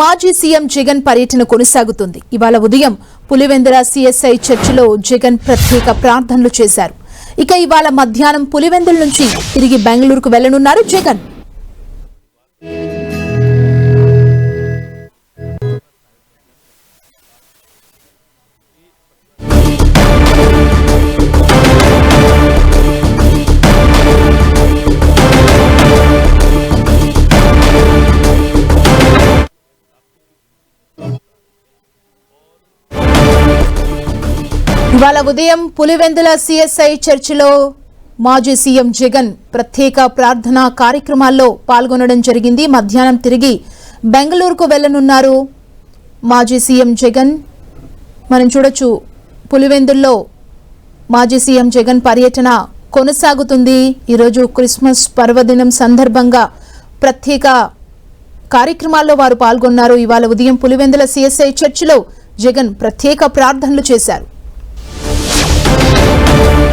మాజీ సీఎం జగన్ పర్యటన కొనసాగుతుంది. ఇవాళ ఉదయం పులివెందుల సిఎస్ఐ చర్చిలో జగన్ ప్రత్యేక ప్రార్థనలు చేశారు. ఇక ఇవాళ మధ్యాహ్నం పులివెందుల నుంచి తిరిగి బెంగళూరుకు వెళ్ళనున్నారు జగన్. ఇవాళ ఉదయం పులివెందుల సిఎస్ఐ చర్చిలో మాజీ సీఎం జగన్ ప్రత్యేక ప్రార్థనా కార్యక్రమాల్లో పాల్గొనడం జరిగింది. మధ్యాహ్నం తిరిగి బెంగళూరుకు వెళ్ళనున్నారు మాజీ సీఎం జగన్. మనం చూడొచ్చు పులివెందుల్లో మాజీ సీఎం జగన్ పర్యటన కొనసాగుతుంది. ఈరోజు క్రిస్మస్ పర్వదినం సందర్భంగా ప్రత్యేక కార్యక్రమాల్లో వారు పాల్గొన్నారు. ఇవాళ ఉదయం పులివెందుల సిఎస్ఐ చర్చిలో జగన్ ప్రత్యేక ప్రార్థనలు చేశారు. Let's go.